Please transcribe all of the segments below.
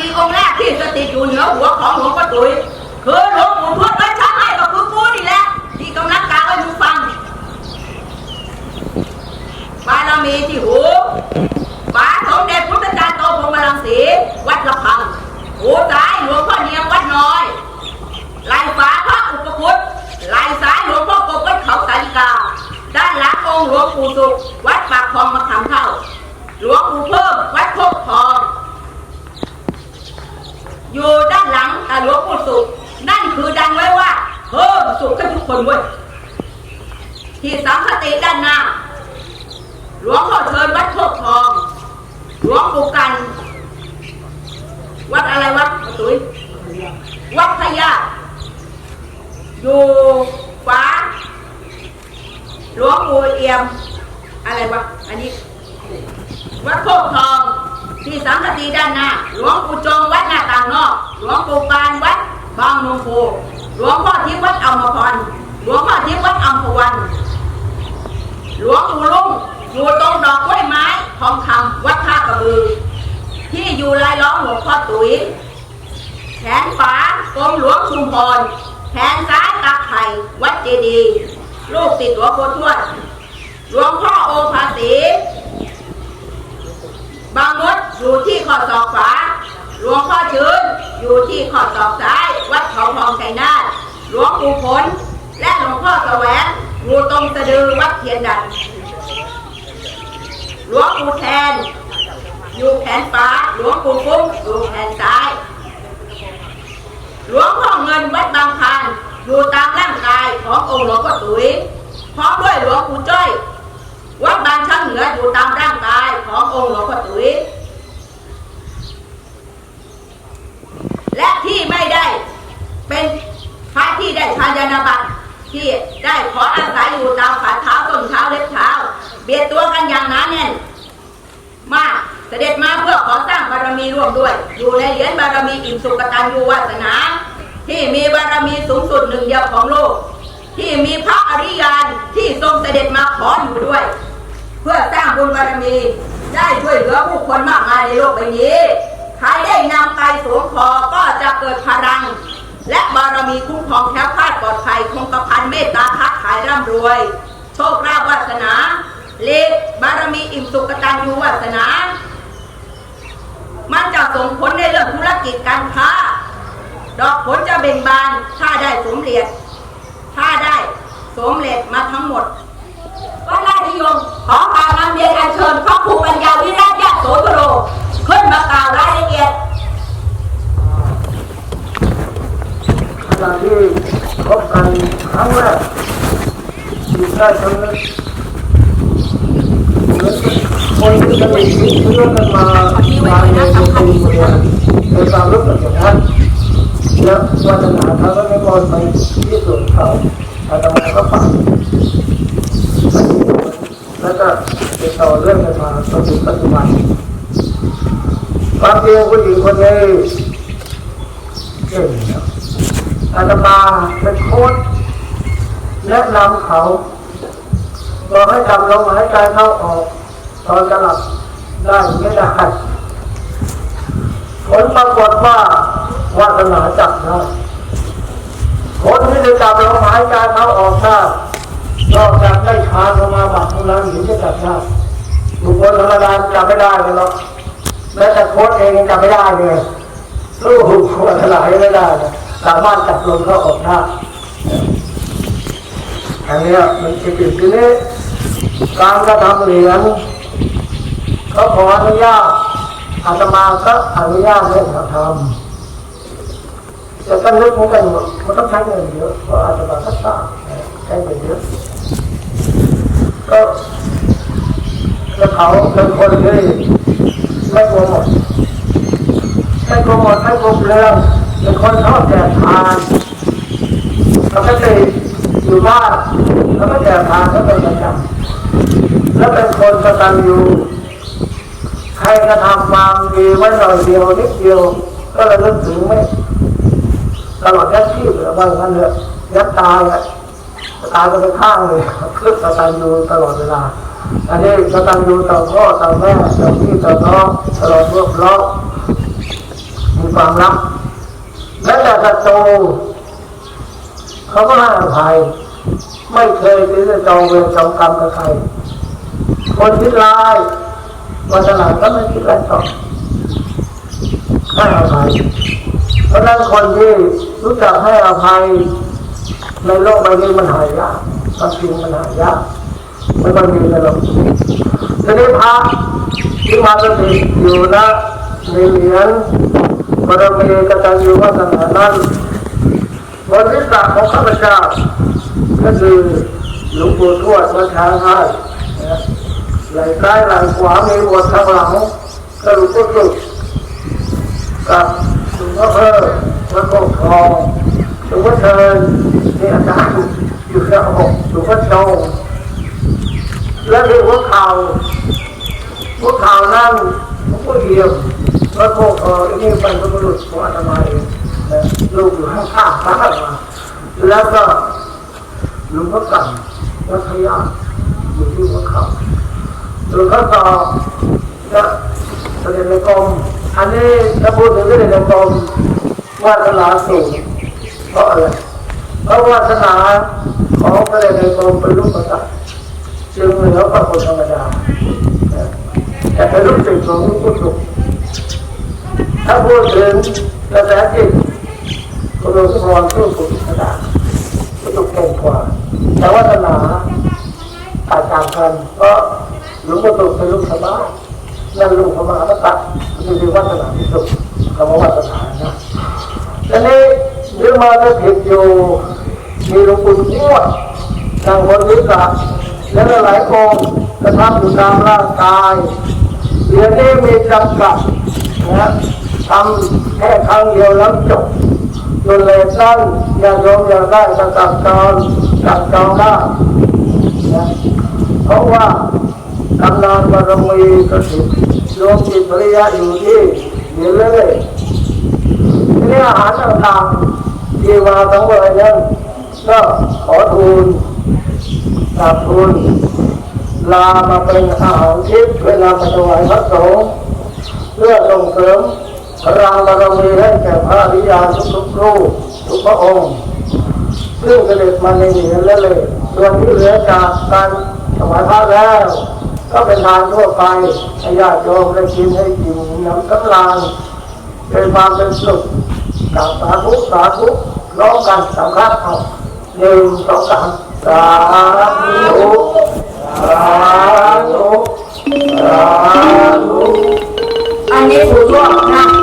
มีองค์แรกที่สถิตอยู่เหนือหัวของหลวงพ่อตุ้ยคือหลวงปู่ทวดวัดช้างให้ก็คือกูนี่แหละที่กำลังกล่าวให้มึงฟังบารมีที่หูฝาสมเด็จพุทธจารย์โตพรมรังสีวัดละพังหูซ้ายหลวงพ่อเนียมวัดน้อยไหลฝาพระอุปคุตไหลซ้ายหลวงพ่อกบวัดเขาสาลิกา ด้านหลังองค์หลวงปู่สุขวัดปากคลองมะขามเท่า หลวงปู่เพิ่มวัดโคกทอง อยู่ด้านหลังต่หลวงปู่สุขนั่นคือดังไว้ว่าเพิ่มสุขให้ทุกคนเว้ยที่สังคติด้านหน้า หลวงพ่อเชิญวัดโคกทอง หลวงปู่กัน วัดอะไรวัดตุ้ยวัดพญาอยู่ขวาหลวงปู่เอี่ยม อะไรวะ อันนี้ วัดโคกทอง ที่สังกติด้านหน้า หลวงปู่จงวัดหน้าต่างนอก หลวงปู่การวัดบางนงโพหลวงพ่อทิพย์วัดอัมพรหลวงพ่อทิพย์วัดอัมพวัน หลวงปู่ลุงอยู่ตรงดอกกล้วยไม้ทองคำวัดท่ากระบือ ที่อยู่ลายล้อมหลวงพ่อตุ๋ยแขนขวากรมหลวงชุมพรแขนซ้ายตาไข่วัดเจดีย์ลูกติดหลวงพ่อทวดหลวงพ่อโอภาสี บางมดอยู่ที่ข้อศอกขวาหลวงพ่อชื้นอยู่ที่ข้อศอกซ้าย วัดเขาทองชัยนาทหลวงปู่ผล และหลวงพ่อแสวงอยู่ตรงสะดือวัดเทียนดันหลวงปู่แทน อยู่แขนขวาหลวงปู่ฟุ้งอยู่แขนซ้าย หลวงพ่อเงินวัดบางพานอยู่ตามร่างกายขององค์หลวงพ่อตุ๋ยพร้อมด้วยหลวงปู่จ้อยวัดบางช้างเหนืออยู่ตามร่างกายขององค์หลวงพ่อตุ๋ยและที่ไม่ได้เป็นพระที่ได้ชายนาบัตรที่ได้ขออาศัยอยู่ตามฝ่าเท้าต้นเท้าเล็บเท้า เบียดตัวกันอย่างหนาแน่น มากเสด็จมาเพื่อขอสร้างบา ร่วมด้วย อยู่ในเหรียญบารมีอิ่มสุขกตัญญูวาสนา ที่มีบารมีสูงสุดหนึ่งเดียวของโลก ที่มีพระอริยานที่ทรงเสด็จมาขออยู่ด้วย เพื่อสร้างบุญบารมีได้ช่วยเหลือผู้คนมากมายในโลกใบนี้ใครได้นำไปสวมคอก็จะเกิดพลัง และบารมีคุ้มครองแคล้วคลาดปลอดภัยคงกระพันเมตตาค้าขายร่ำรวย โชคลาภวาสนาเลขบารมีอิ่มสุขกตัญญูวาสนา มันจะส่งผลในเรื่องธุรกิจการค้า ดอกผลจะเบ่งบานถ้าได้สมเร็จถ้าได้สมเร็จมาทั้งหมดก็ไดราชนิยมขอการนำเรียนอัญเชิญพระครูปัญญาวิราชยโสธโรขึ้นมากล่าวรายละเอียดขณะที่พบกันครั้งแรกมีได้ทั้ง คนที่จะไปเพื่อกันมามาในในกรุงเนี่ยโดยความรู้สึกอย่างนั้นแล้ววาสนาเขาก็ไม่พอไปที่ส่วนเขาอาตมาก็ฝังแล้วก็ติดต่อเรื่องกันมาจนถึงปัจจุบันความจริงผู้หญิงคนนี้เก่งนะอาตมาเป็นโค้ชแนะนำเขา บอกให้จับลมหายใจเข้าออก ตอนจะหลับได้ไม่ได้ผลปรากฏว่าวาสนาจับได้คนที่ได้จับลมหายใจเข้าออกได้นอกจากได้ฌานสมาบัติเท่านั้นถึงจะจับได้บุคคลธรรมดาจับไม่ได้เลยหรอกแม้แต่โค้ชเองจับไม่ได้เลยสู้คนหลายไม่ได้สามารถจับลมเข้าออกได้อันนี้มันจะติดทีนี้ การกระทำเหรียญเขาขออนุญาตอาตมาก็อนุญาตให้เขาทำแต่ก็นึกเหมือนกันมันต้องใช้เงินเยอะเพราะอาตมาก็ทราบใช้เงินเยอะก็แล้วเขาเป็นคนที่ไม่กลัวหมดไม่กลัวหมดไม่กลัวเรื่องเป็นคนชอบแจกทานเขาก็จะอยู่บ้าน แล้วก็แจกทานก็เป็นประจำแล้วเป็นคนกตัญญูใครกระทำความดีไว้หน่อยเดียวนิดเดียว ก็ระลึกถึงไม่ตลอดแค่ชีพหรือว่างั้นเลยยัดตายอะตายก็ไปข้างเลยคือกตัญญูตลอดเวลาอันนี้กตัญญูต่อพ่อต่อแม่ต่อพี่ต่อน้องตลอดรอบล้อมีความรักและแต่ศัตรูเขาก็ให้อภัย ไม่เคยที่จะจองเวรจองกรรมกับใคร คนคิดร้ายวันหลังก็ไม่คิดร้ายต่อให้อภัยเพราะนั้นคนที่รู้จักให้อภัย ในโลกใบนี้มันหายยากความจริงมันหายยากม่ค่อยมีในโลกทีนี้พระที่มาสถิตอยู่นะในเหรียญบารมีกตัญญูวัฒนานั้นบนทิศของข้าพเจ้า ก็คือหลวงปู่ทวดวัดช้างให้ไหล่ซ้ายหล่ขวามีบทข้างหลังก็หลวงปู่สุดกับหลวงพ่อเพิ่มวัดโคกทองหลวงพ่อเชิญนี่อาจารย์อยู่แล้วอกหลวงพ่อโจงและที่หัวเข่าหัวเข่านั่นหลวงพ่อเยี่ยมวัดโคกทองนี่เป็นพระบุรุษของอาตมาเองลูกอยู่ข้างข้างพระมาแล้วก็ หลวงพ่อกันวัดพยาอยู่ที่หัวเข่าหลวงพ่อต่อก็เสด็จในกรมอันนี้ถ้าพูดถึงเสด็จในกรมวาสนาสูงเพราะอะไรเพราะวาสนาของเสด็จในกรมเป็นลูกประสัตจึงเหนือกว่าคนธรรมดาแต่เป็นลูกศิษย์ของหลวงปู่สุขถ้าพูดถึงกระแสจิตก็โดยทุกคนสู้สุดขนาดก็ ถูกเก่งกว่า แต่ว่าศาสนาแตกต่างกันเพราะหลวงปู่ตุเป็นลูกชาวบ้านนั่นลูกพระมหากษัตริย์มีที่วัฒนาที่สุดคำว่าวัฒนานะทีนี้เรื่องมาถ้ผิดอยู่มีหลวงปู่ทวดนางบนวิสาและหลายองค์กระทำอยู่ตามร่างกายเดี๋ยวนี้มีจำกัดนะทำแค่ครั้งเดียวแล้วจบ จนเลยสั้นอย่าโยมอยากได้ก็ตัดจองตัดจองได้เพราะว่าตำนานบารมีก็ถึงรวมจิตปริยะอยู่ที่เดี๋ยวเลยทีนี้อาหารต่างๆที่มาทั้งหมดนั้นก็ขอทูลกราบทูลลามาเป็นอาหารทิพย์เวลามาถวายพระสงฆ์เพื่อส่งเสริม พลังบารมีให้แก่พระอริยาทุกๆรูปทุกพระองค์ซึ่งเสด็จมาในเหนือและเลยส่วนที่เหลือจากการถวายพระแล้ว ก็เป็นทานทั่วไปให้ญาติโยมได้กินให้กินน้ำกำลังเป็นความเป็นสุขกราบสาธุสาธุร้องกันสำคัญเอาหนึ่งสองสามสาธุสาธุสาธุอันนี้ถูกต้องนะ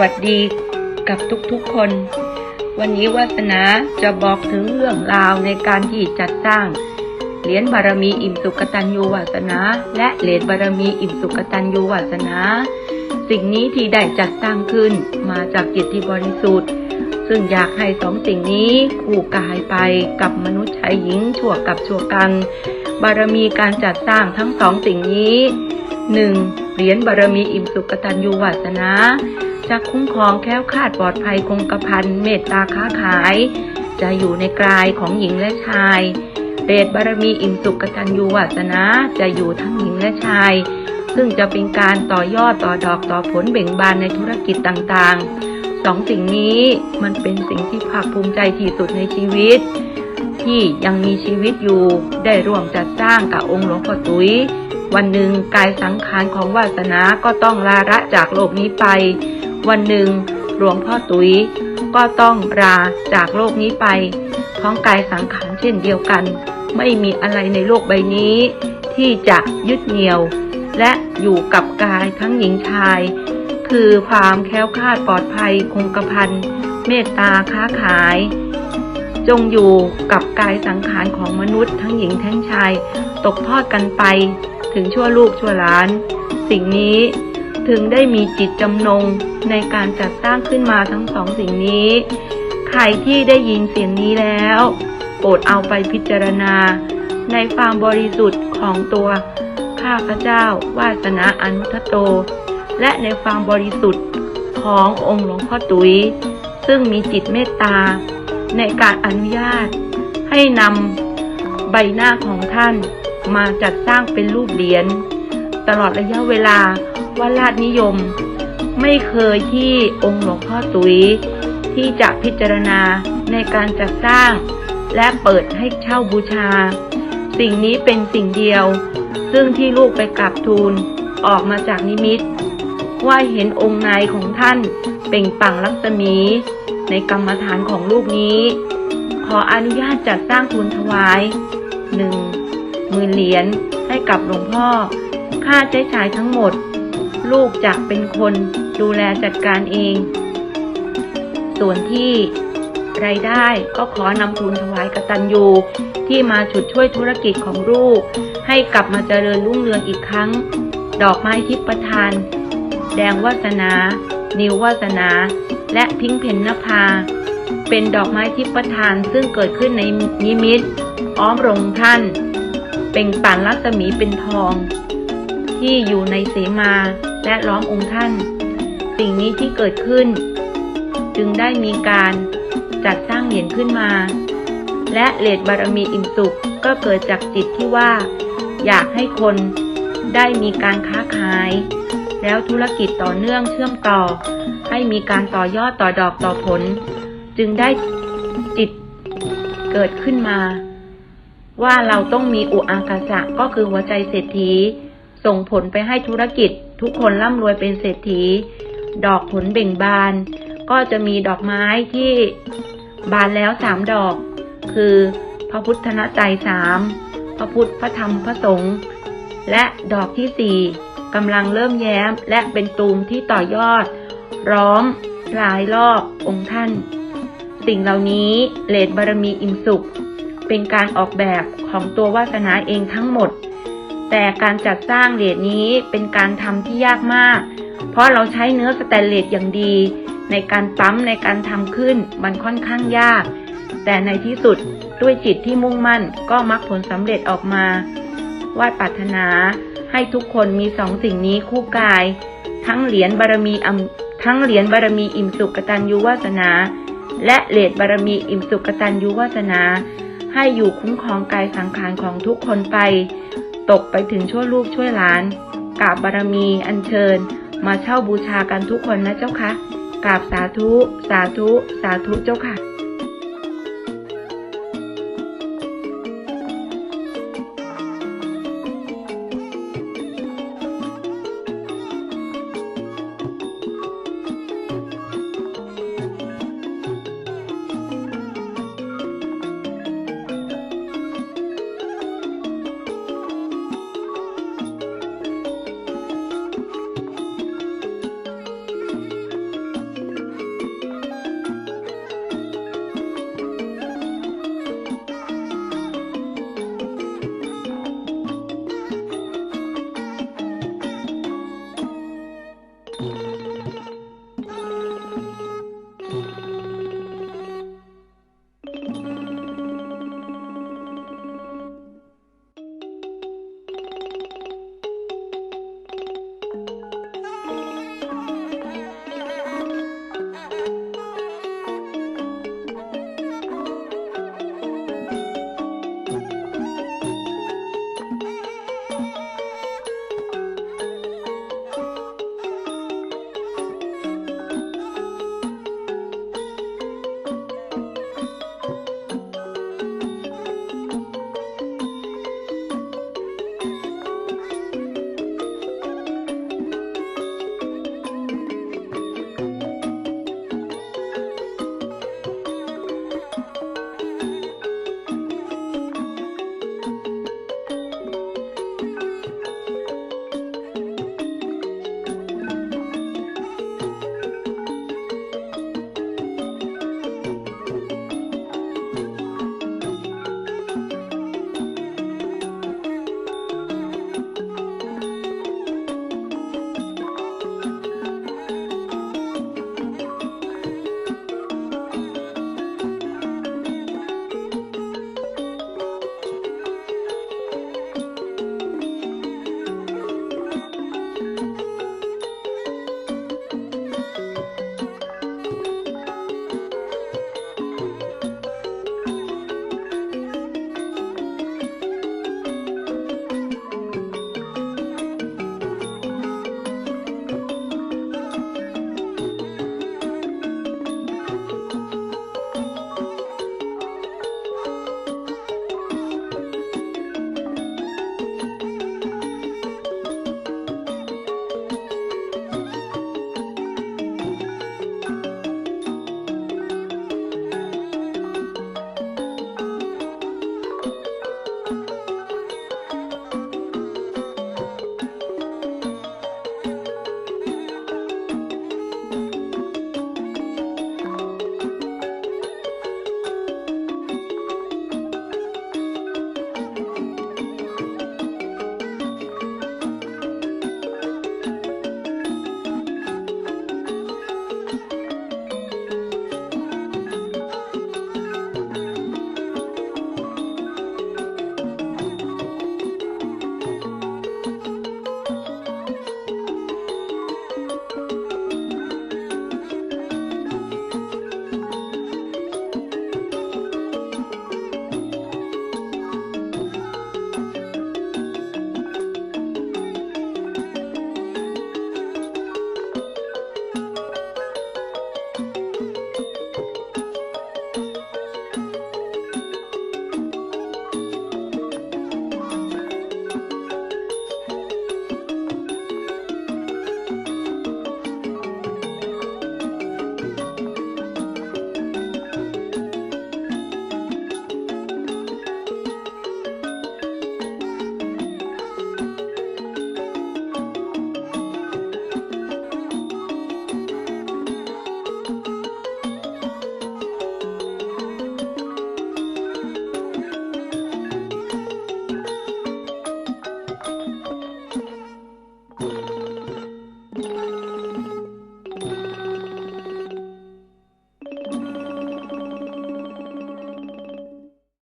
วัสดีกับทุกๆคน วันนี้วาสนาจะบอกถึงเรื่องราวในการที่จัดสร้างเหรียญบารมีอิ่มสุขกตัญญูวาสนา และเหรียญบารมีอิ่มสุขกตัญญูวาสนา สิ่งนี้ที่ได้จัดสร้างขึ้นมาจากจิตที่บริสุทธิ์ ซึ่งอยากให้สองสิ่งนี้คู่กายไปกับมนุษย์ชายหญิงชั่วกับชั่วกัน บารมีการจัดสร้างทั้งสองสิ่งนี้หนึ่งเหรียญบารมีอิ่มสุขกตัญญูวาสนา จะคุ้มครองแค้วคาดปลอดภัยคงกระพันเมตตาค้าขาย จะอยู่ในกายของหญิงและชายเดชบารมีอิ่มสุขกตัญญูวาสนาจะอยู่ทั้งหญิงและชาย ซึ่งจะเป็นการต่อยอดต่อดอกต่อผลเบ่งบานในธุรกิจต่างๆสองสิ่งนี้มันเป็นสิ่งที่ภาคภูมิใจที่สุดในชีวิต ที่ยังมีชีวิตอยู่ได้ร่วมจัดสร้างกับองค์หลวงพ่อตุ้ยวันหนึ่งกายสังขารของวาสนาก็ต้องลาระจากโลกนี้ไป วันหนึ่ง หลวงพ่อตุ้ยก็ต้องลาจากโลกนี้ไปพร้อมกายสังขารเช่นเดียวกัน ไม่มีอะไรในโลกใบนี้ ที่จะยึดเหนี่ยว และอยู่กับกายทั้งหญิงชาย คือความแค้วคลาดปลอดภัยคงกระพันเมตตาค้าขาย จงอยู่กับกายสังขารของมนุษย์ทั้งหญิงทั้งชาย ตกทอดกันไป ถึงชั่วลูกชั่วหลาน สิ่งนี้ ถึงได้มีจิตจำนงในการจัดสร้างขึ้นมาทั้งสองสิ่งนี้ ใครที่ได้ยินเสียงนี้แล้ว โปรดเอาไปพิจารณา ในความบริสุทธิ์ของตัวข้าพเจ้าวาสนาอนุทโต และในความบริสุทธิ์ขององค์หลวงพ่อตุย ซึ่งมีจิตเมตตา ในการอนุญาต ให้นำใบหน้าของท่านมาจัดสร้างเป็นรูปเหรียญตลอดระยะเวลา ว่าราชนิยม ไม่เคยที่องค์หลวงพ่อตุยที่จะพิจารณาในการจัดสร้าง และเปิดให้เช่าบูชา สิ่งนี้เป็นสิ่งเดียว ซึ่งที่ลูกไปกราบทูลออกมาจากนิมิต ว่าเห็นองค์นายของท่านเป่งปังลักษมี ในกรรมฐานของลูกนี้ ขออนุญาตจัดสร้างทุนถวายหนึ่งหมื่นเหรียญให้กับหลวงพ่อ ค่าใช้จ่ายทั้งหมด ลูกจะเป็นคนดูแลจัดการเอง ส่วนที่รายได้ก็ขอนำทุนถวายกตัญญูที่มาฉุดช่วยธุรกิจของลูก ให้กลับมาเจริญรุ่งเรืองอีกครั้ง ดอกไม้ทิพย์ประทาน แดงวาสนา นิววาสนา และพิงเพนนภา เป็นดอกไม้ทิพย์ประทานซึ่งเกิดขึ้นในนิมิต อ้อมรงท่าน เป็นป่านรัศมีเป็นทอง ที่อยู่ในเสมา และล้อมองค์ท่าน สิ่งนี้ที่เกิดขึ้น จึงได้มีการจัดสร้างเหรียญขึ้นมา และเลดบารมีอิ่มสุขก็เกิดจากจิตที่ว่า อยากให้คนได้มีการค้าขาย แล้วธุรกิจต่อเนื่องเชื่อมต่อ ให้มีการต่อยอดต่อดอกต่อผล จึงได้จิตเกิดขึ้นมา ว่าเราต้องมีอุอากาสะก็คือหัวใจเศรษฐี ส่งผลไปให้ธุรกิจ ทุกคนร่ำรวยเป็นเศรษฐี ดอกผลเบ่งบาน ก็จะมีดอกไม้ที่บานแล้วสามดอก คือพระพุทธนใจสามพระพุทธพระธรรมพระสงฆ์และดอกที่สี่กำลังเริ่มแย้มและเป็นตูมที่ต่อยอด ร้อมรายรอบองค์ท่าน สิ่งเหล่านี้เลดบารมีอิ่มสุข เป็นการออกแบบของตัววาสนาเองทั้งหมด แต่การจัดสร้างเหรียญนี้เป็นการทำที่ยากมาก เพราะเราใช้เนื้อสแตนเลสอย่างดี ในการปั๊มในการทำขึ้นมันค่อนข้างยาก แต่ในที่สุดด้วยจิตที่มุ่งมั่นก็มักผลสำเร็จออกมาวาดปรารถนาให้ทุกคนมีสองสิ่งนี้คู่กาย ทั้งเหรียญบารมีอำทั้งเหรียญบารมีอิ่มสุขกตัญญูวาสนา และเหรียญบารมีอิ่มสุขกตัญญูวาสนา ให้อยู่คุ้มครองกายสังขารของทุกคนไป ตกไปถึงชั่วลูกช่วยหลานกราบบารมีอัญเชิญ มาเช่าบูชากันทุกคนนะเจ้าค่ะกราบสาธุ สาธุ สาธุเจ้าค่ะ